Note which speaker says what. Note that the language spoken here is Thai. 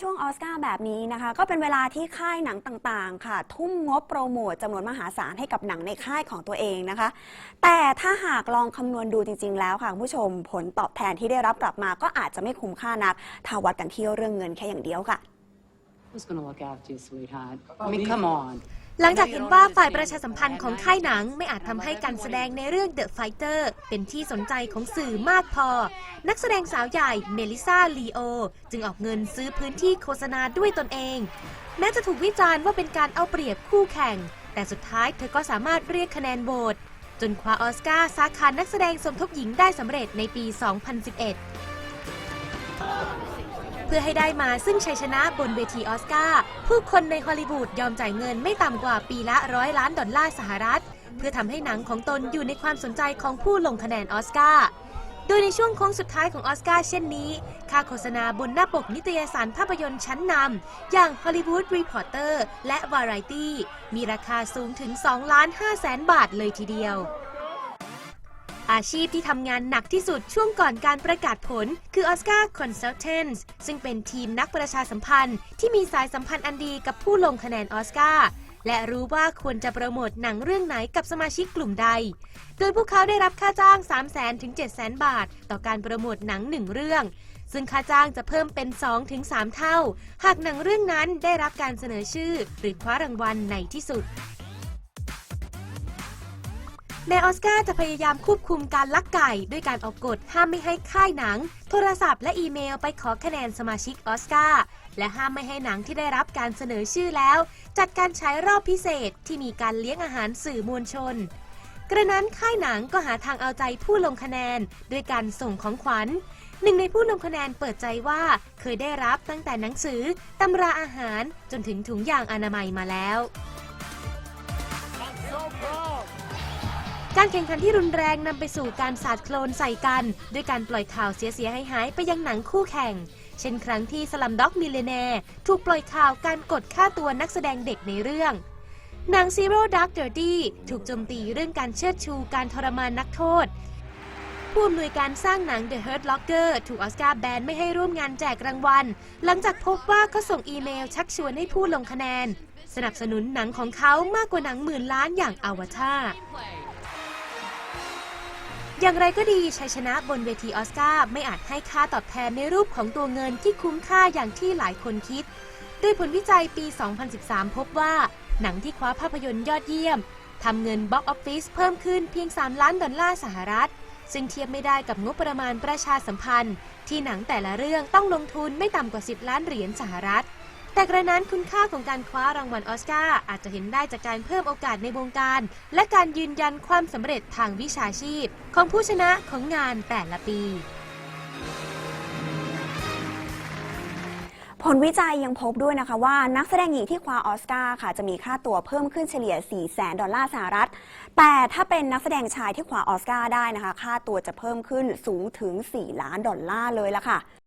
Speaker 1: ช่วงออสการ์แบบนี้นะคะ ก็เป็นเวลาที่ค่ายหนังต่างๆ ค่ะ ทุ่มงบโปรโมทจำนวนมหาศาลให้กับหนังในค่ายของตัวเองนะคะ แต่ถ้าหากลองคำนวณดูจริง ๆ แล้วค่ะคุณผู้ชมผลตอบแทนที่ได้รับกลับมาก็อาจจะไม่คุ้มค่านักถ้าวัดกันที่เรื่องเงินแค่อย่างเดียวค่ะ
Speaker 2: Who's gonna look after you, sweetheart? I mean, come on.
Speaker 3: หลังจากเห็นว่าฝ่ายประชาสัมพันธ์ของค่ายหนังไม่อาจทำให้การแสดงในเรื่อง The Fighter เป็นที่สนใจของสื่อมากพอ นักแสดงสาวใหญ่เมลิซาลีโอ จึงออกเงินซื้อพื้นที่โฆษณาด้วยตนเอง แม้จะถูกวิจารณ์ว่าเป็นการเอาเปรียบคู่แข่ง แต่สุดท้ายเธอก็สามารถเรียกคะแนนโหวตจนคว้าออสการ์สาขานักแสดงสมทบหญิงได้สำเร็จในปี 2011 พื่อให้ได้มาซึ่งชัยชนะบนเวทีออสการ์ผู้คนในฮอลลีวูดยอมจ่ายเงินไม่ต่ำกว่าปีละร้อยล้านดอลลาร์สหรัฐ เพื่อทำให้หนังของตนอยู่ในความสนใจของผู้ลงคะแนนออสการ์โดยในช่วงโค้งสุดท้ายของออสการ์เช่นนี้ ค่าโฆษณาบนหน้าปกนิตยสารภาพยนตร์ชั้นนำอย่าง Hollywood Reporter และ Variety มีราคาสูงถึง 2 ล้าน5แสนบาทเลยทีเดียว อาชีพที่ทำงานหนักที่สุดช่วงก่อนการประกาศผล คือ Oscar Consultants ซึ่งเป็นทีมนักประชาสัมพันธ์ ที่มีสายสัมพันธ์อันดีกับผู้ลงคะแนนออสการ์และรู้ว่าควรจะโปรโมทหนังเรื่องไหนกับสมาชิกกลุ่มใด โดยพวกเขาได้รับค่าจ้าง 3 0 0 0 0 0ถึง7 0 0 0 0 บาท ต่อการโปรโมทหนังหนึ่งเรื่อง ซึ่งค่าจ้างจะเพิ่มเป็น 2-3ถึง3เท่า หากหนังเรื่องนั้นได้รับการเสนอชื่อ หรือคว้ารางวัลในที่สุด แม้ออสการ์จะพยายามควบคุมการลักไก่ ด้วยการออกกฎห้ามไม่ให้ค่ายหนัง โทรศัพท์และอีเมลไปขอคะแนนสมาชิกออสการ์และห้ามไม่ให้หนังที่ได้รับการเสนอชื่อแล้ว จัดการใช้รอบพิเศษที่มีการเลี้ยงอาหารสื่อมวลชน กระนั้นค่ายหนังก็หาทางเอาใจผู้ลงคะแนน ด้วยการส่งของขวัญหนึ่งในผู้ลงคะแนนเปิดใจว่าเคยได้รับตั้งแต่หนังสือ ตำราอาหารจนถึงถุงยางอนามัยมาแล้ว การแข่งขันที่รุนแรงนำไปสู่การสาดโคลนใส่กัน ด้วยการปล่อยข่าวเสียๆให้หายๆไปยังหนังคู่แข่ง เช่นครั้งที่สลัมด็อกมิเลเนร์ถูกปล่อยข่าวการกดค่าตัวนักแสดงเด็กในเรื่องหนัง Zero Dark Thirty ถูกโจมตีเรื่องการเชิดชูการทรมานนักโทษ ผู้อำนวยการสร้างหนัง The Hurt Locker ถูกออสการ์แบนไม่ให้ร่วมงานแจกรางวัล หลังจากพบว่าเขาส่งอีเมลชักชวนให้ผู้ลงคะแนน สนับสนุนหนังของเขามากกว่าหนังหมื่นล้านอย่างอวตาร อย่างไรก็ดีชัยชนะบนเวทีออสการ์ไม่อาจให้ค่าตอบแทนในรูปของตัวเงินที่คุ้มค่าอย่างที่หลายคนคิดโดยผลวิจัยปี 2013 พบว่า หนังที่คว้าภาพยนตร์ยอดเยี่ยมทำเงินบ็อกออฟฟิศเพิ่มขึ้นเพียง 3 ล้านดอลลาร์สหรัฐ ซึ่งเทียบไม่ได้กับงบประมาณประชาสัมพันธ์ ที่หนังแต่ละเรื่องต้องลงทุนไม่ต่ำกว่า 10 ล้านเหรียญสหรัฐ แต่กระนั้นคุณค่าของการคว้ารางวัลออสการ์อาจจะเห็นได้จากการเพิ่มโอกาสในวงการ และการยืนยันความสำเร็จทางวิชาชีพ ของผู้ชนะของงานแต่ละปี
Speaker 1: ผลวิจัยยังพบด้วยนะคะว่านักแสดงหญิงที่คว้าออสการ์ค่ะจะมีค่าตัวเพิ่มขึ้นเฉลี่ย4แสนดอลลาร์สหรัฐ แต่ถ้าเป็นนักแสดงชายที่คว้าออสการ์ได้นะคะ ค่าตัวจะเพิ่มขึ้นสูงถึง 4 ล้านดอลลาร์เลยละค่ะ